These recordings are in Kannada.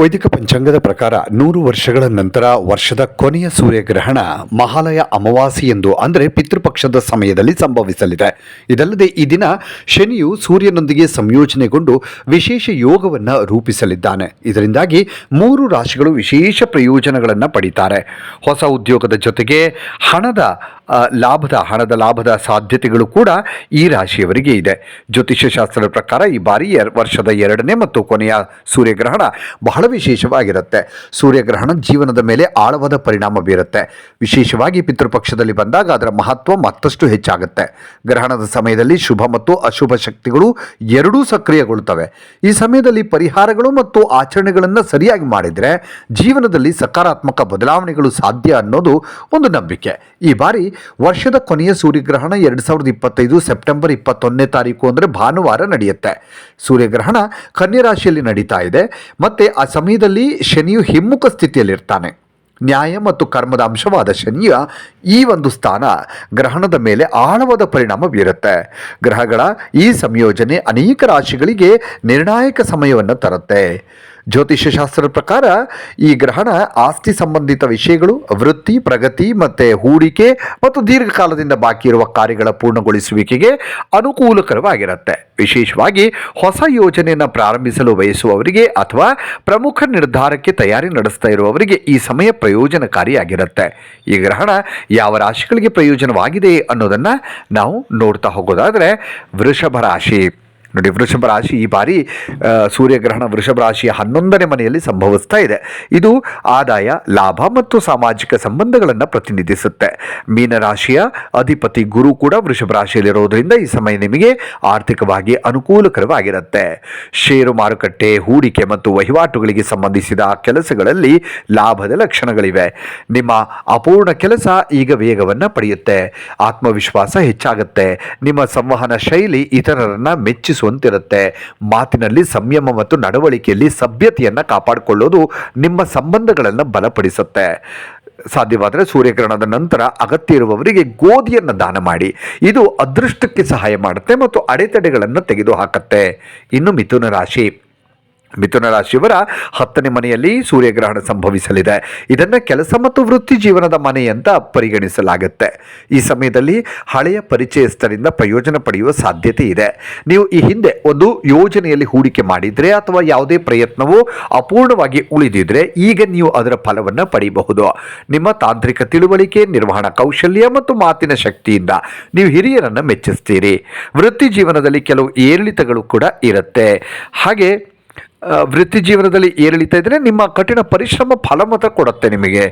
ವೈದಿಕ ಪಂಚಾಂಗದ ಪ್ರಕಾರ ನೂರು ವರ್ಷಗಳ ನಂತರ ವರ್ಷದ ಕೊನೆಯ ಸೂರ್ಯಗ್ರಹಣ ಮಹಾಲಯ ಅಮಾವಾಸಿ ಎಂದು ಅಂದರೆ ಪಿತೃಪಕ್ಷದ ಸಮಯದಲ್ಲಿ ಸಂಭವಿಸಲಿದೆ. ಇದಲ್ಲದೆ ಈ ದಿನ ಶನಿಯು ಸೂರ್ಯನೊಂದಿಗೆ ಸಂಯೋಜನೆಗೊಂಡು ವಿಶೇಷ ಯೋಗವನ್ನು ರೂಪಿಸಲಿದ್ದಾನೆ. ಇದರಿಂದಾಗಿ ಮೂರು ರಾಶಿಗಳು ವಿಶೇಷ ಪ್ರಯೋಜನಗಳನ್ನು ಪಡೀತಾರೆ. ಹೊಸ ಉದ್ಯೋಗದ ಜೊತೆಗೆ ಹಣದ ಲಾಭದ ಹಣದ ಲಾಭದ ಸಾಧ್ಯತೆಗಳು ಕೂಡ ಈ ರಾಶಿಯವರಿಗೆ ಇದೆ. ಜ್ಯೋತಿಷ್ಯ ಶಾಸ್ತ್ರದ ಪ್ರಕಾರ ಈ ಬಾರಿ ವರ್ಷದ ಎರಡನೇ ಮತ್ತು ಕೊನೆಯ ಸೂರ್ಯಗ್ರಹಣ ಬಹಳ ವಿಶೇಷವಾಗಿರುತ್ತೆ. ಸೂರ್ಯಗ್ರಹಣ ಜೀವನದ ಮೇಲೆ ಆಳವಾದ ಪರಿಣಾಮ ಬೀರುತ್ತೆ. ವಿಶೇಷವಾಗಿ ಪಿತೃಪಕ್ಷದಲ್ಲಿ ಬಂದಾಗ ಅದರ ಮಹತ್ವ ಮತ್ತಷ್ಟು ಹೆಚ್ಚಾಗುತ್ತೆ. ಗ್ರಹಣದ ಸಮಯದಲ್ಲಿ ಶುಭ ಮತ್ತು ಅಶುಭ ಶಕ್ತಿಗಳು ಎರಡೂ ಸಕ್ರಿಯಗೊಳ್ಳುತ್ತವೆ ಈ ಸಮಯದಲ್ಲಿ ಪರಿಹಾರಗಳು ಮತ್ತು ಆಚರಣೆಗಳನ್ನು ಸರಿಯಾಗಿ ಮಾಡಿದರೆ ಜೀವನದಲ್ಲಿ ಸಕಾರಾತ್ಮಕ ಬದಲಾವಣೆಗಳು ಸಾಧ್ಯ ಅನ್ನೋದು ಒಂದು ನಂಬಿಕೆ. ಈ ಬಾರಿ ವರ್ಷದ ಕೊನೆಯ ಸೂರ್ಯಗ್ರಹಣ ಎರಡು ಸಾವಿರದ ಇಪ್ಪತ್ತೈದು ಸೆಪ್ಟೆಂಬರ್ ಇಪ್ಪತ್ತೊಂದನೇ ತಾರೀಕು ಅಂದರೆ ಭಾನುವಾರ ನಡೆಯುತ್ತೆ. ಸೂರ್ಯಗ್ರಹಣ ಕನ್ಯರಾಶಿಯಲ್ಲಿ ನಡೀತಾ ಇದೆ. ಮತ್ತು ಸಮಯದಲ್ಲಿ ಶನಿಯು ಹಿಮ್ಮುಖ ಸ್ಥಿತಿಯಲ್ಲಿರ್ತಾನೆ. ನ್ಯಾಯ ಮತ್ತು ಕರ್ಮದ ಅಂಶವಾದ ಶನಿಯ ಈ ಒಂದು ಸ್ಥಾನ ಗ್ರಹಣದ ಮೇಲೆ ಆಳವಾದ ಪರಿಣಾಮ ಬೀರುತ್ತೆ. ಗ್ರಹಗಳ ಈ ಸಂಯೋಜನೆ ಅನೇಕ ರಾಶಿಗಳಿಗೆ ನಿರ್ಣಾಯಕ ಸಮಯವನ್ನು ತರುತ್ತೆ. ಜ್ಯೋತಿಷ್ಯ ಶಾಸ್ತ್ರದ ಪ್ರಕಾರ ಈ ಗ್ರಹಣ ಆಸ್ತಿ ಸಂಬಂಧಿತ ವಿಷಯಗಳು, ವೃತ್ತಿ, ಪ್ರಗತಿ ಮತ್ತು ಹೂಡಿಕೆ ಮತ್ತು ದೀರ್ಘಕಾಲದಿಂದ ಬಾಕಿ ಇರುವ ಕಾರ್ಯಗಳ ಪೂರ್ಣಗೊಳಿಸುವಿಕೆಗೆ ಅನುಕೂಲಕರವಾಗಿರುತ್ತೆ. ವಿಶೇಷವಾಗಿ ಹೊಸ ಯೋಜನೆಯನ್ನು ಪ್ರಾರಂಭಿಸಲು ಬಯಸುವವರಿಗೆ ಅಥವಾ ಪ್ರಮುಖ ನಿರ್ಧಾರಕ್ಕೆ ತಯಾರಿ ನಡೆಸ್ತಾ ಇರುವವರಿಗೆ ಈ ಸಮಯ ಪ್ರಯೋಜನಕಾರಿಯಾಗಿರುತ್ತೆ. ಈ ಗ್ರಹಣ ಯಾವ ರಾಶಿಗಳಿಗೆ ಪ್ರಯೋಜನವಾಗಿದೆ ಅನ್ನೋದನ್ನು ನಾವು ನೋಡ್ತಾ ಹೋಗೋದಾದರೆ ವೃಷಭ ರಾಶಿ. ನೋಡಿ, ವೃಷಭ ರಾಶಿ ಈ ಬಾರಿ ಸೂರ್ಯಗ್ರಹಣ ವೃಷಭ ರಾಶಿಯ ಹನ್ನೊಂದನೇ ಮನೆಯಲ್ಲಿ ಸಂಭವಿಸ್ತಾ ಇದೆ. ಇದು ಆದಾಯ, ಲಾಭ ಮತ್ತು ಸಾಮಾಜಿಕ ಸಂಬಂಧಗಳನ್ನು ಪ್ರತಿನಿಧಿಸುತ್ತೆ. ಮೀನರಾಶಿಯ ಅಧಿಪತಿ ಗುರು ಕೂಡ ವೃಷಭ ರಾಶಿಯಲ್ಲಿರೋದ್ರಿಂದ ಈ ಸಮಯ ನಿಮಗೆ ಆರ್ಥಿಕವಾಗಿ ಅನುಕೂಲಕರವಾಗಿರುತ್ತೆ. ಷೇರು ಮಾರುಕಟ್ಟೆ, ಹೂಡಿಕೆ ಮತ್ತು ವಹಿವಾಟುಗಳಿಗೆ ಸಂಬಂಧಿಸಿದ ಕೆಲಸಗಳಲ್ಲಿ ಲಾಭದ ಲಕ್ಷಣಗಳಿವೆ. ನಿಮ್ಮ ಅಪೂರ್ಣ ಕೆಲಸ ಈಗ ವೇಗವನ್ನು ಪಡೆಯುತ್ತೆ. ಆತ್ಮವಿಶ್ವಾಸ ಹೆಚ್ಚಾಗುತ್ತೆ. ನಿಮ್ಮ ಸಂವಹನ ಶೈಲಿ ಇತರರನ್ನ ಮೆಚ್ಚಿಸುವಂತಿರುತ್ತೆ ಮಾತಿನಲ್ಲಿ ಸಂಯಮ ಮತ್ತು ನಡವಳಿಕೆಯಲ್ಲಿ ಸಭ್ಯತೆಯನ್ನು ಕಾಪಾಡಿಕೊಳ್ಳೋದು ನಿಮ್ಮ ಸಂಬಂಧಗಳನ್ನು ಬಲಪಡಿಸುತ್ತೆ. ಸಾಧ್ಯವಾದರೆ ಸೂರ್ಯಗ್ರಹಣದ ನಂತರ ಅಗತ್ಯ ಇರುವವರಿಗೆ ಗೋಧಿಯನ್ನು ದಾನ ಮಾಡಿ. ಇದು ಅದೃಷ್ಟಕ್ಕೆ ಸಹಾಯ ಮಾಡುತ್ತೆ ಮತ್ತು ಅಡೆತಡೆಗಳನ್ನು ತೆಗೆದುಹಾಕತ್ತೆ. ಇನ್ನು ಮಿಥುನ ರಾಶಿ. ಮಿಥುನ ರಾಶಿಯವರ ಹತ್ತನೇ ಮನೆಯಲ್ಲಿ ಸೂರ್ಯಗ್ರಹಣ ಸಂಭವಿಸಲಿದೆ. ಇದನ್ನು ಕೆಲಸ ಮತ್ತು ವೃತ್ತಿ ಜೀವನದ ಮನೆ ಅಂತ ಪರಿಗಣಿಸಲಾಗುತ್ತೆ. ಈ ಸಮಯದಲ್ಲಿ ಹಳೆಯ ಪರಿಚಯಸ್ಥರಿಂದ ಪ್ರಯೋಜನ ಪಡೆಯುವ ಸಾಧ್ಯತೆ ಇದೆ. ನೀವು ಈ ಹಿಂದೆ ಒಂದು ಯೋಜನೆಯಲ್ಲಿ ಹೂಡಿಕೆ ಮಾಡಿದರೆ ಅಥವಾ ಯಾವುದೇ ಪ್ರಯತ್ನವು ಅಪೂರ್ಣವಾಗಿ ಉಳಿದಿದ್ರೆ ಈಗ ನೀವು ಅದರ ಫಲವನ್ನು ಪಡೆಯಬಹುದು. ನಿಮ್ಮ ತಾಂತ್ರಿಕ ತಿಳುವಳಿಕೆ, ನಿರ್ವಹಣಾ ಕೌಶಲ್ಯ ಮತ್ತು ಮಾತಿನ ಶಕ್ತಿಯಿಂದ ನೀವು ಹಿರಿಯರನ್ನು ಮೆಚ್ಚಿಸ್ತೀರಿ. ವೃತ್ತಿ ಜೀವನದಲ್ಲಿ ಕೆಲವು ಏರಿಳಿತಗಳು ಕೂಡ ಇರುತ್ತೆ. ಹಾಗೆ ವೃತ್ತಿ ಜೀವನದಲ್ಲಿ ಏರಿಳಿತ ಇದ್ದರೆ ನಿಮ್ಮ ಕಠಿಣ ಪರಿಶ್ರಮ ಫಲ ಮಾತ್ರ ಕೊಡುತ್ತೆ ನಿಮಗೆ.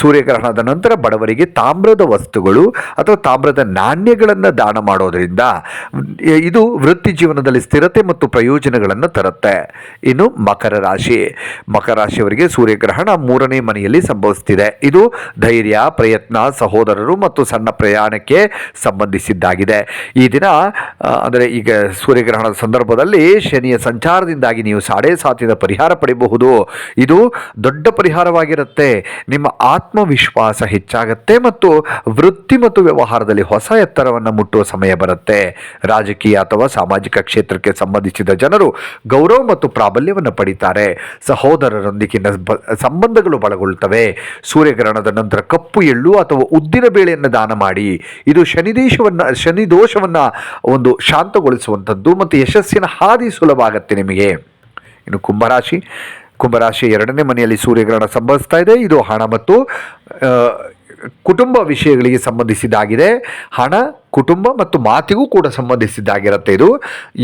ಸೂರ್ಯಗ್ರಹಣದ ನಂತರ ಬಡವರಿಗೆ ತಾಮ್ರದ ವಸ್ತುಗಳು ಅಥವಾ ತಾಮ್ರದ ನಾಣ್ಯಗಳನ್ನು ದಾನ ಮಾಡೋದರಿಂದ ಇದು ವೃತ್ತಿ ಜೀವನದಲ್ಲಿ ಸ್ಥಿರತೆ ಮತ್ತು ಪ್ರಯೋಜನಗಳನ್ನು ತರುತ್ತೆ. ಇನ್ನು ಮಕರ ರಾಶಿ. ಮಕರ ರಾಶಿಯವರಿಗೆ ಸೂರ್ಯಗ್ರಹಣ ಮೂರನೇ ಮನೆಯಲ್ಲಿ ಸಂಭವಿಸ್ತಿದೆ. ಇದು ಧೈರ್ಯ, ಪ್ರಯತ್ನ, ಸಹೋದರರು ಮತ್ತು ಸಣ್ಣ ಪ್ರಯಾಣಕ್ಕೆ ಸಂಬಂಧಿಸಿದ್ದಾಗಿದೆ. ಈ ದಿನ ಅಂದರೆ ಈಗ ಸೂರ್ಯಗ್ರಹಣದ ಸಂದರ್ಭದಲ್ಲಿ ಶನಿಯ ಸಂಚಾರದಿಂದಾಗಿ ನೀವು ಸಾಡೆ ಸಾತಿದ ಪರಿಹಾರ ಪಡೆಯಬಹುದು. ಇದು ದೊಡ್ಡ ಪರಿಹಾರವಾಗಿರುತ್ತೆ. ನಿಮ್ಮ ಆತ್ಮವಿಶ್ವಾಸ ಹೆಚ್ಚಾಗತ್ತೆ ಮತ್ತು ವೃತ್ತಿ ಮತ್ತು ವ್ಯವಹಾರದಲ್ಲಿ ಹೊಸ ಎತ್ತರವನ್ನು ಮುಟ್ಟುವ ಸಮಯ ಬರುತ್ತೆ. ರಾಜಕೀಯ ಅಥವಾ ಸಾಮಾಜಿಕ ಕ್ಷೇತ್ರಕ್ಕೆ ಸಂಬಂಧಿಸಿದ ಜನರು ಗೌರವ ಮತ್ತು ಪ್ರಾಬಲ್ಯವನ್ನು ಪಡಿತಾರೆ. ಸಹೋದರರೊಂದಿಗಿನ ಸಂಬಂಧಗಳು ಬಲಗೊಳ್ಳುತ್ತವೆ ಸೂರ್ಯಗ್ರಹಣದ ನಂತರ ಕಪ್ಪು ಎಳ್ಳು ಅಥವಾ ಉದ್ದಿನ ಬೇಳೆಯನ್ನು ದಾನ ಮಾಡಿ. ಇದು ಶನಿದೇಶವನ್ನು ಶನಿ ದೋಷವನ್ನು ಒಂದು ಶಾಂತಗೊಳಿಸುವಂಥದ್ದು ಮತ್ತು ಯಶಸ್ಸಿನ ಹಾದಿ ಸುಲಭ ಆಗತ್ತೆ ನಿಮಗೆ. ಇನ್ನು ಕುಂಭರಾಶಿ. ಕುಂಭರಾಶಿ ಎರಡನೇ ಮನೆಯಲ್ಲಿ ಸೂರ್ಯಗ್ರಹಣ ಸಂಭವಿಸ್ತಾ ಇದೆ. ಇದು ಹಣ ಮತ್ತು ಕುಟುಂಬ ವಿಷಯಗಳಿಗೆ ಸಂಬಂಧಿಸಿದ್ದಾಗಿದೆ. ಹಣ, ಕುಟುಂಬ ಮತ್ತು ಮಾತಿಗೂ ಕೂಡ ಸಂಬಂಧಿಸಿದ್ದಾಗಿರುತ್ತೆ ಇದು.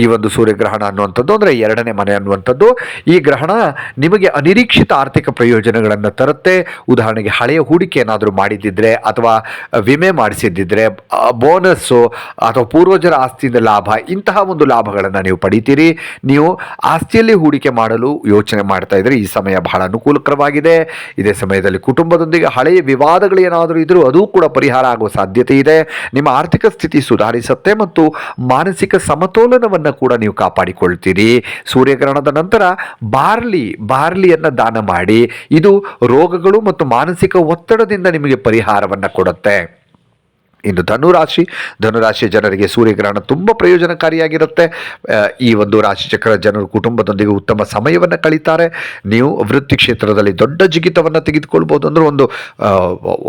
ಈ ಒಂದು ಸೂರ್ಯಗ್ರಹಣ ಅನ್ನುವಂಥದ್ದು ಅಂದರೆ ಎರಡನೇ ಮನೆ ಅನ್ನುವಂಥದ್ದು. ಈ ಗ್ರಹಣ ನಿಮಗೆ ಅನಿರೀಕ್ಷಿತ ಆರ್ಥಿಕ ಪ್ರಯೋಜನಗಳನ್ನು ತರುತ್ತೆ. ಉದಾಹರಣೆಗೆ ಹಳೆಯ ಹೂಡಿಕೆ ಏನಾದರೂ ಮಾಡಿದ್ದಿದ್ರೆ ಅಥವಾ ವಿಮೆ ಮಾಡಿಸಿದ್ದಿದ್ರೆ ಬೋನಸ್ಸು ಅಥವಾ ಪೂರ್ವಜರ ಆಸ್ತಿಯಿಂದ ಲಾಭ, ಇಂತಹ ಒಂದು ಲಾಭಗಳನ್ನು ನೀವು ಪಡಿತೀರಿ. ನೀವು ಆಸ್ತಿಯಲ್ಲಿ ಹೂಡಿಕೆ ಮಾಡಲು ಯೋಚನೆ ಮಾಡ್ತಾ ಇದ್ದರೆ ಈ ಸಮಯ ಬಹಳ ಅನುಕೂಲಕರವಾಗಿದೆ. ಇದೇ ಸಮಯದಲ್ಲಿ ಕುಟುಂಬದೊಂದಿಗೆ ಹಳೆಯ ವಿವಾದಗಳು ಏನಾದರೂ ಇದ್ರೂ ಅದು ಕೂಡ ಪರಿಹಾರ ಆಗುವ ಸಾಧ್ಯತೆ ಇದೆ. ನಿಮ್ಮ ಆರ್ಥಿಕ ಸ್ಥಿತಿ ಸುಧಾರಿಸುತ್ತೆ ಮತ್ತು ಮಾನಸಿಕ ಸಮತೋಲನವನ್ನು ಕೂಡ ನೀವು ಕಾಪಾಡಿಕೊಳ್ತೀರಿ. ಸೂರ್ಯಗ್ರಹಣದ ನಂತರ ಬಾರ್ಲಿ, ಬಾರ್ಲಿಯನ್ನು ದಾನ ಮಾಡಿ. ಇದು ರೋಗಗಳು ಮತ್ತು ಮಾನಸಿಕ ಒತ್ತಡದಿಂದ ನಿಮಗೆ ಪರಿಹಾರವನ್ನು ಕೊಡುತ್ತೆ. ಇನ್ನು ಧನುರಾಶಿ, ಧನುರಾಶಿಯ ಜನರಿಗೆ ಸೂರ್ಯಗ್ರಹಣ ತುಂಬ ಪ್ರಯೋಜನಕಾರಿಯಾಗಿರುತ್ತೆ. ಈ ಒಂದು ರಾಶಿಚಕ್ರ ಜನರು ಕುಟುಂಬದೊಂದಿಗೆ ಉತ್ತಮ ಸಮಯವನ್ನು ಕಳೀತಾರೆ. ನೀವು ವೃತ್ತಿ ಕ್ಷೇತ್ರದಲ್ಲಿ ದೊಡ್ಡ ಜಿಗಿತವನ್ನು ತೆಗೆದುಕೊಳ್ಬೋದು ಅಂದರೆ ಒಂದು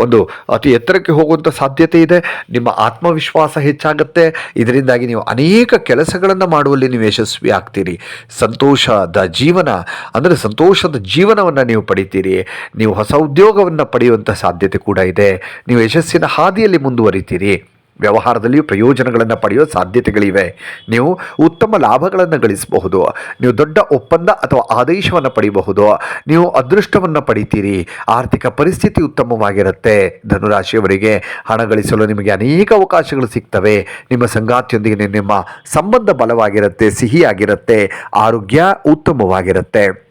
ಒಂದು ಅತಿ ಎತ್ತರಕ್ಕೆ ಹೋಗುವಂಥ ಸಾಧ್ಯತೆ ಇದೆ. ನಿಮ್ಮ ಆತ್ಮವಿಶ್ವಾಸ ಹೆಚ್ಚಾಗುತ್ತೆ. ಇದರಿಂದಾಗಿ ನೀವು ಅನೇಕ ಕೆಲಸಗಳನ್ನು ಮಾಡುವಲ್ಲಿ ನೀವು ಯಶಸ್ವಿ ಆಗ್ತೀರಿ. ಸಂತೋಷದ ಜೀವನ, ಅಂದರೆ ಸಂತೋಷದ ಜೀವನವನ್ನು ನೀವು ಪಡಿತೀರಿ. ನೀವು ಹೊಸ ಉದ್ಯೋಗವನ್ನು ಪಡೆಯುವಂಥ ಸಾಧ್ಯತೆ ಕೂಡ ಇದೆ. ನೀವು ಯಶಸ್ಸಿನ ಹಾದಿಯಲ್ಲಿ ಮುಂದುವರಿತೀರಿ ವ್ಯವಹಾರದಲ್ಲಿಯೂ ಪ್ರಯೋಜನಗಳನ್ನು ಪಡೆಯುವ ಸಾಧ್ಯತೆಗಳಿವೆ. ನೀವು ಉತ್ತಮ ಲಾಭಗಳನ್ನು ಗಳಿಸಬಹುದು. ನೀವು ದೊಡ್ಡ ಒಪ್ಪಂದ ಅಥವಾ ಆದೇಶವನ್ನು ಪಡೆಯಬಹುದು. ನೀವು ಅದೃಷ್ಟವನ್ನು ಪಡಿತೀರಿ. ಆರ್ಥಿಕ ಪರಿಸ್ಥಿತಿ ಉತ್ತಮವಾಗಿರುತ್ತೆ. ಧನುರಾಶಿಯವರಿಗೆ ಹಣ ಗಳಿಸಲು ನಿಮಗೆ ಅನೇಕ ಅವಕಾಶಗಳು ಸಿಗ್ತವೆ. ನಿಮ್ಮ ಸಂಗಾತಿಯೊಂದಿಗೆ ನಿಮ್ಮ ಸಂಬಂಧ ಬಲವಾಗಿರುತ್ತೆ, ಸಿಹಿಯಾಗಿರುತ್ತೆ. ಆರೋಗ್ಯ ಉತ್ತಮವಾಗಿರುತ್ತೆ.